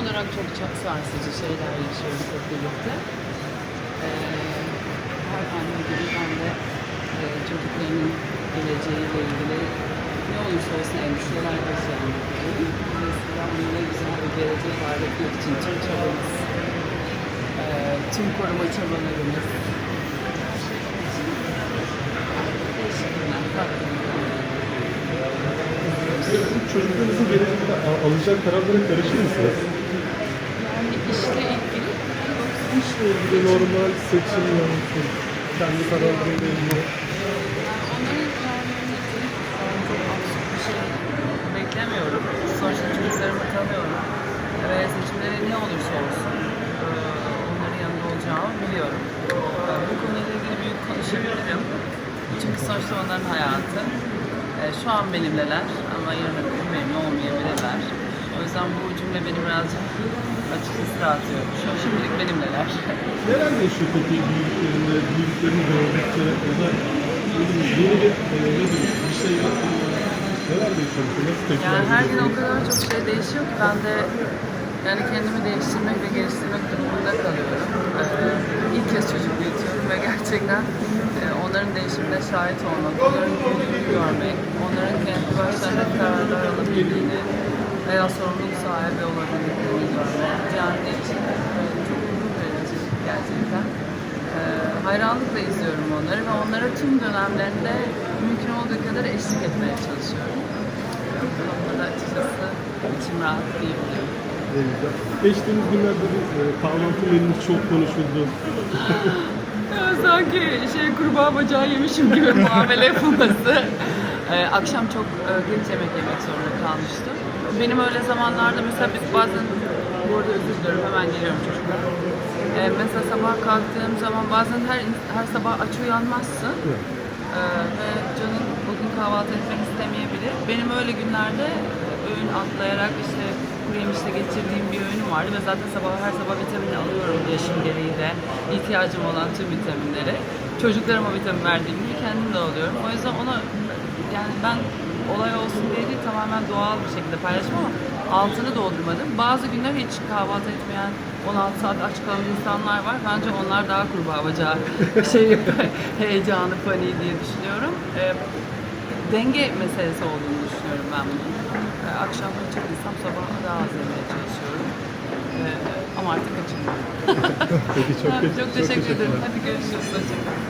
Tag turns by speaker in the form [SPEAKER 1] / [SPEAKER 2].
[SPEAKER 1] olarak çok çok sarsıcı şeyler yaşıyoruz hep birlikte. Ee, her anne gibi ben de e, çocuklarının geleceğiyle ilgili ne olursa olsun endişeler taşıyan biriyim. Dolayısıyla onlara güzel bir gelecek vaat etmek için tüm çabamız, e, tüm koruma çabalarımız.
[SPEAKER 2] Çocuklarınızın geleceğinde al- alacağı kararlara karışır mısınız?
[SPEAKER 1] İşle ilgili
[SPEAKER 2] normal seçim yapmışsın. Kendi kararlarıyla ilgili.
[SPEAKER 1] Beklemiyorum. Sonuçta çocuklarımı tanıyorum. Ve seçimleri ne olursa olsun eee, onların yanında olacağımı biliyorum. Eee, Bu konuyla ilgili büyük konuşabilirim. Çünkü sonuçta onların hayatı. Eee, Şu an benimleler ama yarın öbür benimle olmayabilirler. O yüzden bu cümle beni birazcık açıkçası rahatlıyor. Şu an şimdilik benimleler.
[SPEAKER 2] Neler değişiyor peki büyüdüklerinde, büyüdüklerini gördükçe ya da yeni bir, e, ne bileyim, bir şey yaptığında neler değişiyor? Nasıl tepkiler
[SPEAKER 1] Yani her gün o kadar çok şey değişiyor ki ben de yani kendimi değiştirmek ve geliştirmek durumunda kalıyorum. Ee, ilk kez çocuk büyütüyorum ve gerçekten e, onların değişimine şahit olmak, onların büyüdüğünü görmek, onların kendi başlarına kararlar alabildiğini veya sorumluluk sahibi yani için e, çok gurur verici gerçekten. Ee, hayranlıkla izliyorum onları ve onlara tüm dönemlerinde mümkün olduğu kadar eşlik etmeye çalışıyorum. Bu noktada açıkçası içim rahat diyebilirim.
[SPEAKER 2] Geçtiğimiz günlerde bir e, kahvaltı menümüz çok konuşuldu.
[SPEAKER 1] Ya sanki şey kurbağa bacağı yemişim gibi muamele yapılması. Ee, akşam çok e, geç yemek yemek zorunda kalmıştım. Benim öyle zamanlarda mesela biz bazen, bu arada özür diliyorum hemen geliyorum çocuklar. Ee, mesela sabah kalktığım zaman bazen her her sabah aç uyanmazsın. Ee, ve canın bugün kahvaltı etmek istemeyebilir. Benim öyle günlerde öğün atlayarak işte kuru yemişle geçirdiğim bir öğünüm vardı ve zaten sabah her sabah vitamin alıyorum yaşım gereği de ihtiyacım olan tüm vitaminleri. Çocuklarıma vitamin verdiğim gibi kendim de alıyorum. O yüzden ona yani ben olay olsun diye değil tamamen doğal bir şekilde paylaşım ama altını doldurmadım. Bazı günler hiç kahvaltı etmeyen 16 saat aç kalan insanlar var. Bence onlar daha kurbağa bacağı şey heyecanı, paniği diye düşünüyorum. Ee, denge meselesi olduğunu düşünüyorum ben bunun. Ee, akşam çıktıysam sabah daha az yemeye çalışıyorum. Ee, ama artık kaçırmıyorum.
[SPEAKER 2] Peki çok,
[SPEAKER 1] çok,
[SPEAKER 2] çok
[SPEAKER 1] teşekkür ederim. Hadi görüşürüz. Hoşçakalın.